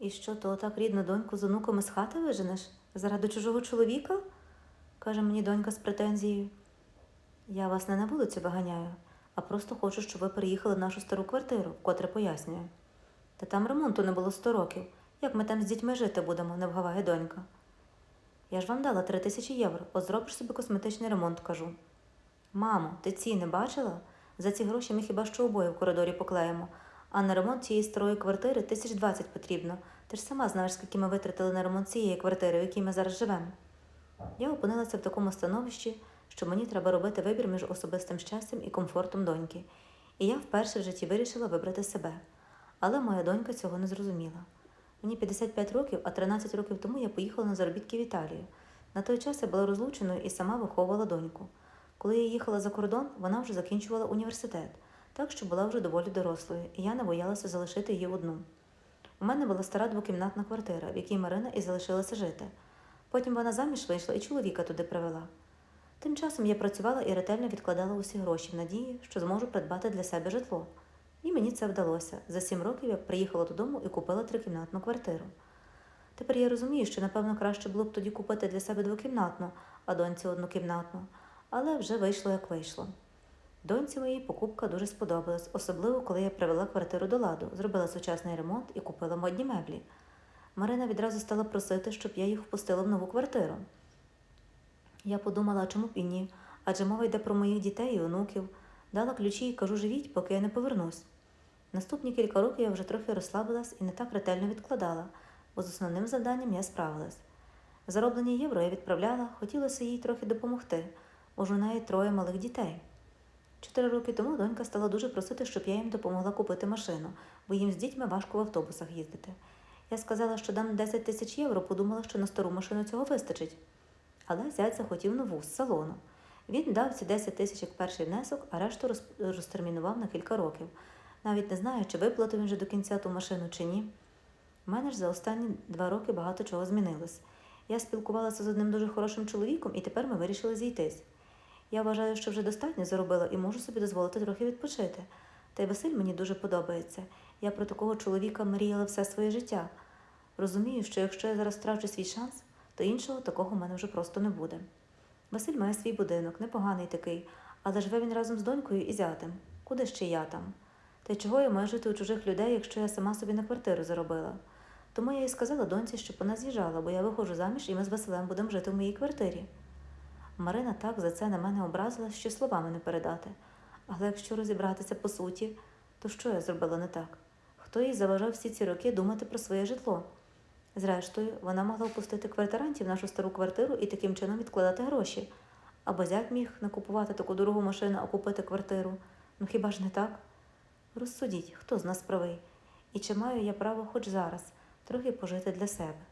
І що, то так рідну доньку з онуками з хати виженеш? Заради чужого чоловіка? каже мені донька з претензією. Я вас не на вулицю виганяю, а просто хочу, щоб ви переїхали в нашу стару квартиру, котре пояснюю. Та там ремонту не було сто років. Як ми там з дітьми жити будемо, не вгаває донька. Я ж вам дала три тисячі євро, от зробиш собі косметичний ремонт, кажу. Мамо, ти ціни бачила? За ці гроші ми хіба що обоє в коридорі поклеїмо, а на ремонт цієї старої квартири тисяч двадцять потрібно. Ти ж сама знаєш, скільки ми витратили на ремонт цієї квартири, в якій ми зараз живемо. Я опинилася в такому становищі, що мені треба робити вибір між особистим щастям і комфортом доньки. І я вперше в житті вирішила вибрати себе. Але моя донька цього не зрозуміла. Мені 55 років, а 13 років тому я поїхала на заробітки в Італію. На той час я була розлученою і сама виховувала доньку. Коли я їхала за кордон, вона вже закінчувала університет, так що була вже доволі дорослою, і я не боялася залишити її одну. У мене була стара двокімнатна квартира, в якій Марина і залишилася жити. Потім вона заміж вийшла і чоловіка туди привела. Тим часом я працювала і ретельно відкладала усі гроші в надії, що зможу придбати для себе житло. І мені це вдалося. За сім років я приїхала додому і купила трикімнатну квартиру. Тепер я розумію, що, напевно, краще було б тоді купити для себе двокімнатну, а доньці однокімнатну, але вже вийшло, як вийшло. Доньці моїй покупка дуже сподобалась, особливо коли я привела квартиру до ладу, зробила сучасний ремонт і купила модні меблі. Марина відразу стала просити, щоб я їх впустила в нову квартиру. Я подумала, чому б і ні? Адже мова йде про моїх дітей і онуків. Дала ключі і кажу, живіть, поки я не повернусь. Наступні кілька років я вже трохи розслабилась і не так ретельно відкладала, бо з основним завданням я справилась. Зароблені євро я відправляла, хотілося їй трохи допомогти, бо ж у неї троє малих дітей. Чотири роки тому донька стала дуже просити, щоб я їм допомогла купити машину, бо їм з дітьми важко в автобусах їздити. Я сказала, що дам 10 тисяч євро, подумала, що на стару машину цього вистачить. Але зять захотів нову з салону. Він дав ці 10 тисяч як перший внесок, а решту розтермінував на кілька років. Навіть не знаю, чи виплатив він вже до кінця ту машину, чи ні. У мене ж за останні два роки багато чого змінилось. Я спілкувалася з одним дуже хорошим чоловіком, і тепер ми вирішили зійтись. Я вважаю, що вже достатньо заробила і можу собі дозволити трохи відпочити. Та й Василь мені дуже подобається. Я про такого чоловіка мріяла все своє життя. Розумію, що якщо я зараз втрачу свій шанс, то іншого такого в мене вже просто не буде. Василь має свій будинок, непоганий такий, але живе він разом з донькою і зятем. Куди ще я там? Та й чого я маю жити у чужих людей, якщо я сама собі на квартиру заробила? Тому я і сказала доньці, щоб вона з'їжджала, бо я виходжу заміж і ми з Василем будемо жити в моїй квартирі. Марина так за це на мене образила, що словами не передати. Але якщо розібратися по суті, то що я зробила не так? Хто їй заважав всі ці роки думати про своє житло? Зрештою, вона могла впустити квартирантів в нашу стару квартиру і таким чином відкладати гроші. Або зять міг не купувати таку дорогу машину, а купити квартиру. Ну хіба ж не так? Розсудіть, хто з нас правий, і чи маю я право хоч зараз трохи пожити для себе.